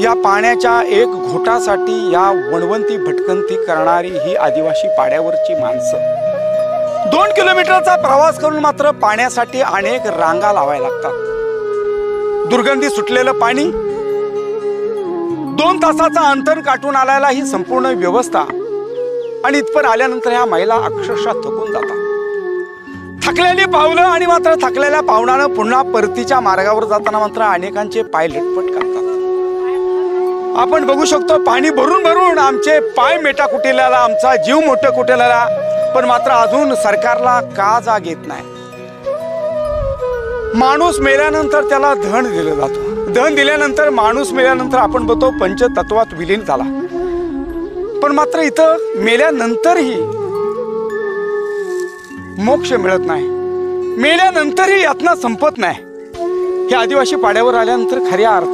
या पाण्याच्या एक घोटासाठी या वणवंती भटकंती करणारी ही आदिवासी पाड्यावरची माणसं. दोन किलोमीटरचा प्रवास करून मात्र पाण्यासाठी अनेक रांगा लावायला लागतात. दुर्गंधी सुटलेलं पाणी दोन तासाचा अंतर काटून आल्याला ही संपूर्ण व्यवस्था आणि इथपर आल्यानंतर ह्या महिला अक्षरशः थकून जातात. थकलेली पावलं आणि मात्र थकलेल्या पावलानं पुन्हा परतीच्या मार्गावर जाताना मात्र अनेकांचे पाय लटपट करतात आपण बघू शकतो पाणी भरून भरून आमचे पाय मेटा कुटेल्याला आमचा जीव मोठं कुटेल्याला पण मात्र अजून सरकारला का जाग येत नाही? माणूस मेल्यानंतर त्याला धन दिलं जातो. धन दिल्यानंतर माणूस मेल्यानंतर आपण बघतो पंचतत्वात विलीन झाला. पण मात्र इथं मेल्यानंतरही मोक्ष मिळत नाही. मेल्यानंतरही यातना संपत नाही. हे आदिवासी पाड्यावर आल्यानंतर खऱ्या अर्थ